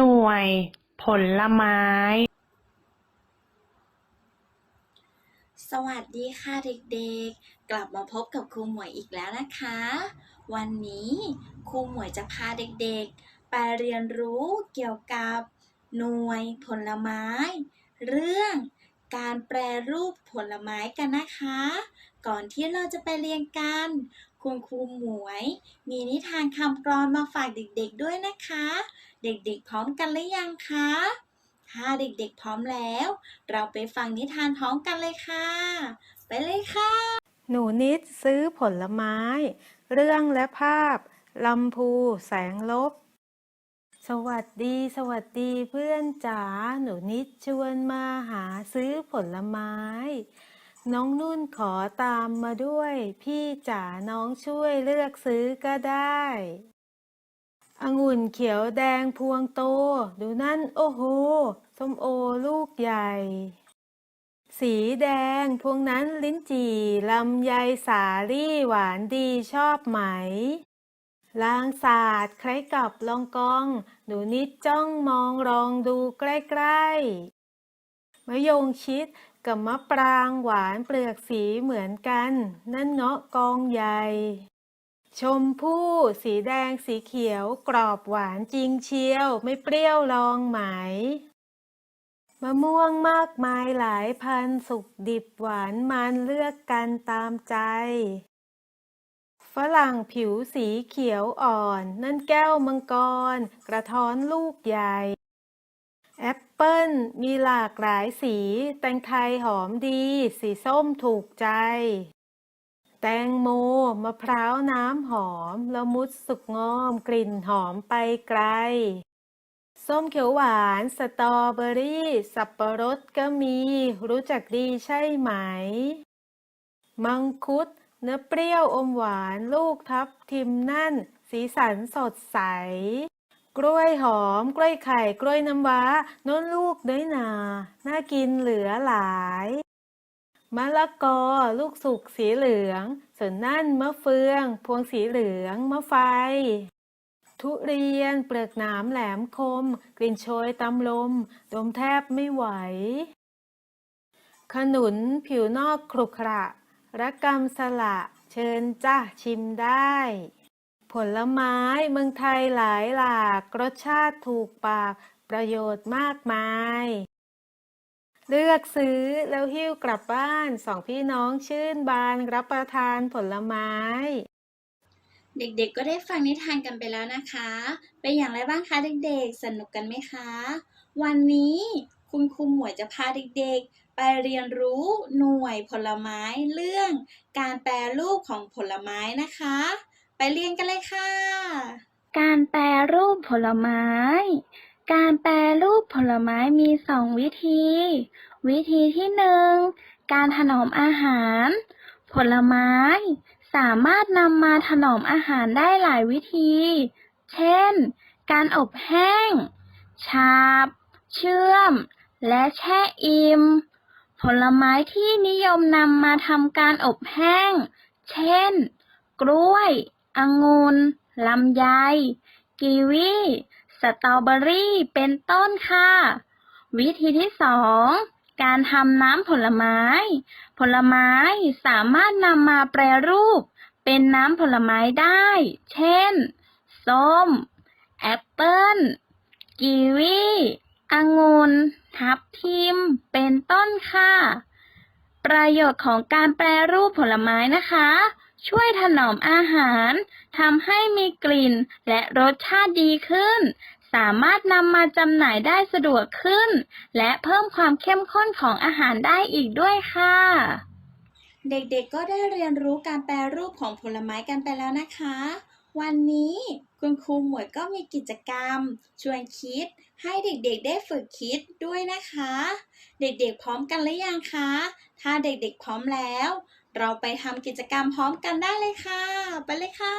หน่วย ผลไม้ สวัสดีค่ะเด็กๆ กลับมาพบกับครูหมวยอีกแล้วนะคะ วันนี้ครูหมวยจะพาเด็กๆ ไปเรียนรู้เกี่ยวกับหน่วยผลไม้ เรื่องการแปรรูปผลไม้กันนะคะ ก่อนที่เราจะไปเรียนกัน คุณครูหมวย มีนิทานคำกรอนมาฝากเด็กๆด้วยนะคะ เด็กๆ พร้อมกันหรือยังคะ ถ้าเด็กๆ พร้อมแล้ว เราไปฟังนิทานพร้อมกันเลยค่ะ ไปเลยค่ะ หนูนิดซื้อผลไม้ เรื่องและภาพลำพูแสงลบ สวัสดี สวัสดีเพื่อนจ๋า หนูนิดชวนมาหาซื้อผลไม้ น้องนุ่นขอตามมาด้วย พี่จ๋าน้องช่วยเลือกซื้อก็ได้ องุ่นเขียวแดงพวงโต ดูนั่นโอ้โห ส้มโอลูกใหญ่ สีแดงพวงนั้นลิ้นจี่ลำไยสาลี่หวานดีชอบไหม ลางศาสตร์คล้ายกับลองกอง หนูนิดจ้องมองลองดูใกล้ๆ มะยงชิดกับมะปรางหวานเปลือกสีเหมือนกัน นั่นเงาะกองใหญ่ ชมพู่ สีแดงสีเขียว กรอบหวานจริงเชียว ไม่เปรี้ยวลองไหม มะม่วงมากมายหลายพันสุกดิบหวานมันเลือกกันตามใจ ฝรั่งผิวสีเขียวอ่อน นั่นแก้วมังกร กระท้อนลูกใหญ่ แอปเปิ้ลมีหลากหลายสี แตงไทยหอมดี สีส้มถูกใจ แตงโม มะพร้าวน้ำหอมละมุดสุกงอม กลิ่นหอมไปไกล ส้มเขียวหวาน สตรอเบอรี่ สับปะรดก็มี รู้จักดีใช่ไหม มังคุด เนื้อเปรี้ยวอมหวานลูกทับทิมนั่น สีสันสดใส กล้วยหอม กล้วยไข่ กล้วยน้ำว้าน้นลูกน้อยหนาน่ากินเหลือหลาย มะละกอ ลูกสุกสีเหลือง ส่วนนั่นมะเฟือง พวงสีเหลืองมะไฟ ทุเรียนเปลือกหนามแหลมคม กลิ่นโชยตำลม ดมแทบไม่ไหว ขนุนผิวนอกครุขระระกำสละเชิญจ้าชิมได้ ผลไม้เมืองไทยหลายหลาก รสชาติถูกปาก ประโยชน์มากมาย เลือกซื้อแล้วหิ้วกลับบ้านสองพี่น้องชื่นบานรับประทานผลไม้ เด็กๆ ก็ได้ฟังนิทานกันไปแล้วนะคะ เป็นอย่างไรบ้างคะเด็กๆ สนุกกันไหมคะ วันนี้คุณครูหมวยจะพาเด็กๆ ไปเรียนรู้หน่วยผลไม้เรื่อง การแปรรูปของผลไม้นะคะ ไปเรียนกันเลยค่ะ การแปรรูปผลไม้ การแปรรูปผลไม้มีสองวิธี วิธีที่หนึ่งการถนอมอาหาร ผลไม้ สามารถนำมาถนอมอาหารได้หลายวิธี เช่น การอบแห้งฉาบ เชื่อม และแช่อิ่ม ผลไม้ที่นิยมนำมาทำการอบแห้ง เช่น กล้วย องุ่นลำไย กีวี สตรอเบอรี่เป็นต้นค่ะ วิธีที่สองการทำน้ำผลไม้ ผลไม้สามารถนำมาแปรรูป เป็นน้ำผลไม้ได้ เช่น ส้ม แอปเปิ้ล กีวีองุ่น ทับทิม เป็นต้นค่ะ ประโยชน์ของการแปรรูปผลไม้นะคะ ช่วยถนอมอาหารทำให้มีกลิ่นและรสชาติดีขึ้น สามารถนำมาจำหน่ายได้สะดวกขึ้น และเพิ่มความเข้มข้นของอาหารได้อีกด้วยค่ะ เด็กๆก็ได้เรียนรู้การแปรรูปของผลไม้กันไปแล้วนะคะ วันนี้คุณครูหมวยก็มีกิจกรรม ชวนคิด ให้เด็กๆได้ฝึกคิดด้วยนะคะ เด็กๆพร้อมกันหรือยังคะ ถ้าเด็กๆพร้อมแล้ว เราไปทำกิจกรรมพร้อมกันได้เลยค่ะ ไปเลยค่ะ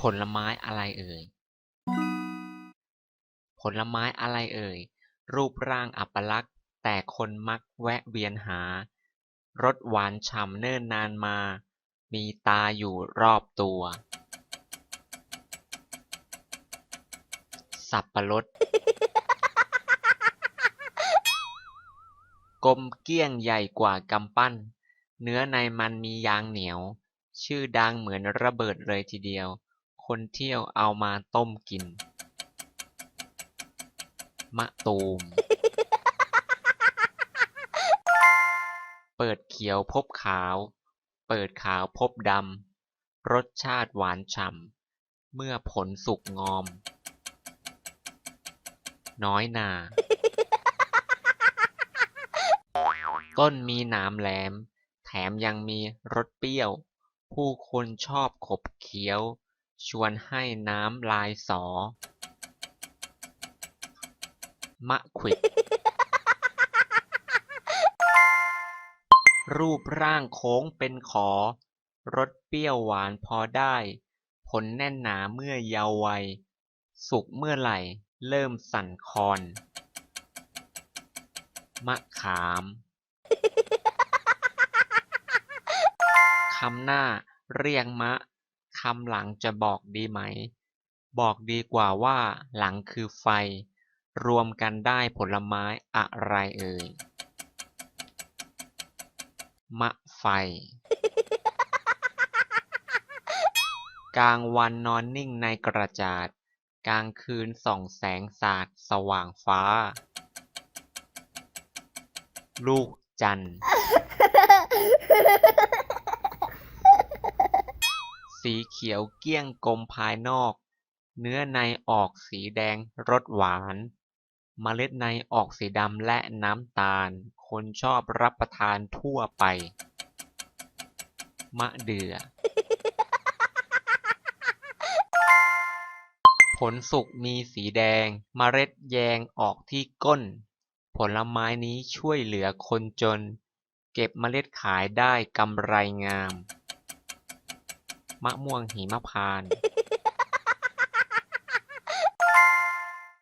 ผลไม้อะไรเอ่ย ผลไม้อะไรเอ่ย รูปร่างอัปลักษณ์ แต่คนมักแวะเวียนหารสหวานฉ่ำเนิ่นนานมา มีตาอยู่รอบตัว สับปะรด กลมเกี้ยงใหญ่กว่ากำปั้น เนื้อในมันมียางเหนียว ชื่อดังเหมือนระเบิดเลยทีเดียว คนเที่ยวเอามาต้มกิน มะตูม เปิดเขียวพบขาว เปิดขาวพบดำ รสชาติหวานฉ่ำ เมื่อผลสุกงอม น้อยนา ต้นมีหนามแหลม แถมยังมีรสเปรี้ยว ผู้คนชอบขบเคี้ยว ชวนให้น้ำลายสอ มะขวิด รูปร่างโค้งเป็นขอ รสเปรี้ยวหวานพอได้ ผลแน่นหนาเมื่อเยาว์วัย สุกเมื่อไหร่เริ่มสั่นคลอน มะขาม คำหน้าเรียกมะ คำหลังจะบอกดีไหม บอกดีกว่าว่า หลังคือไฟ รวมกันได้ผลไม้อะไรเอ่ย มะไฟ กลางวันนอนนิ่งในกระจาด กลางคืนส่องแสงสาดสว่างฟ้า ลูกจันทร์ สีเขียวเกี้ยงกลมภายนอก เนื้อในออกสีแดงรสหวาน เมล็ดในออกสีดำและน้ำตาล คนชอบรับประทานทั่วไป มะเดื่อ ผลสุกมีสีแดง เมล็ดแยงออกที่ก้น ผลไม้นี้ช่วยเหลือคนจน เก็บเมล็ดขายได้กำไรงาม มะม่วงหิมพานต์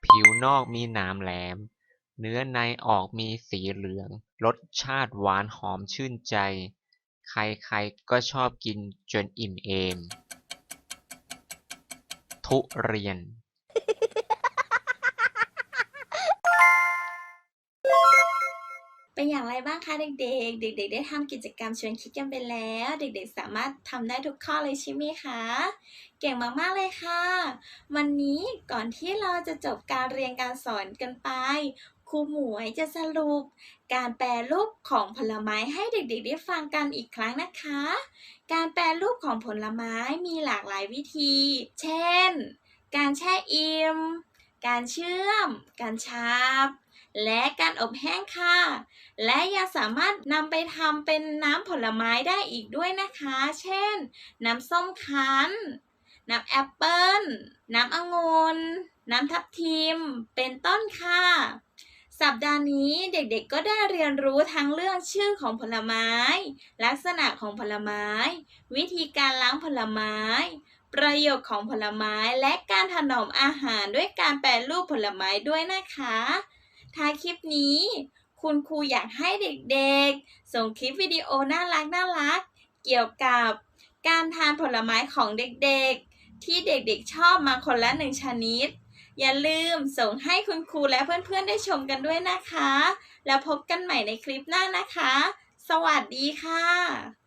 ผิวนอกมีหนามแหลม เนื้อในออกมีสีเหลือง รสชาติหวานหอมชื่นใจ ใครๆก็ชอบกินจนอิ่มเอม ทุเรียน เป็นอย่างไรบ้างคะเด็กๆ เด็ก ๆ ได้ทำกิจกรรมชวนคิดกันไปแล้ว เด็กๆ สามารถทำได้ทุกข้อเลยใช่ไหมคะ เก่งมากๆเลยค่ะ วันนี้ก่อนที่เราจะจบการเรียนการสอนกันไปครูหมวยจะสรุป การแปรรูปของผลไม้ให้เด็กๆ ได้ฟังกันอีกครั้งนะคะ การแปรรูปของผลไม้มีหลากหลายวิธี เช่น การแช่อิ่ม การเชื่อม การชาบ และการอบแห้งค่ะ และยังสามารถนำไปทำเป็นน้ำผลไม้ได้อีกด้วยนะคะ เช่น น้ำส้มคั้น น้ำแอปเปิ้ล น้ำองุ่น น้ำทับทิม เป็นต้นค่ะ สัปดาห์นี้เด็กๆก็ได้เรียนรู้ทั้งเรื่องชื่อของผลไม้ ลักษณะของผลไม้ วิธีการล้างผลไม้ ประโยชน์ของผลไม้และการถนอมอาหารด้วยการแปรรูปผลไม้ด้วยนะคะ ท้ายคลิปนี้ คุณครูอยากให้เด็กๆ ส่งคลิปวิดีโอน่ารักน่ารัก เกี่ยวกับการทานผลไม้ของเด็กๆ ที่เด็กๆชอบมาคนละหนึ่งชนิด อย่าลืมส่งให้คุณครูและเพื่อนๆได้ชมกันด้วยนะคะ แล้วพบกันใหม่ในคลิปหน้านะคะ สวัสดีค่ะ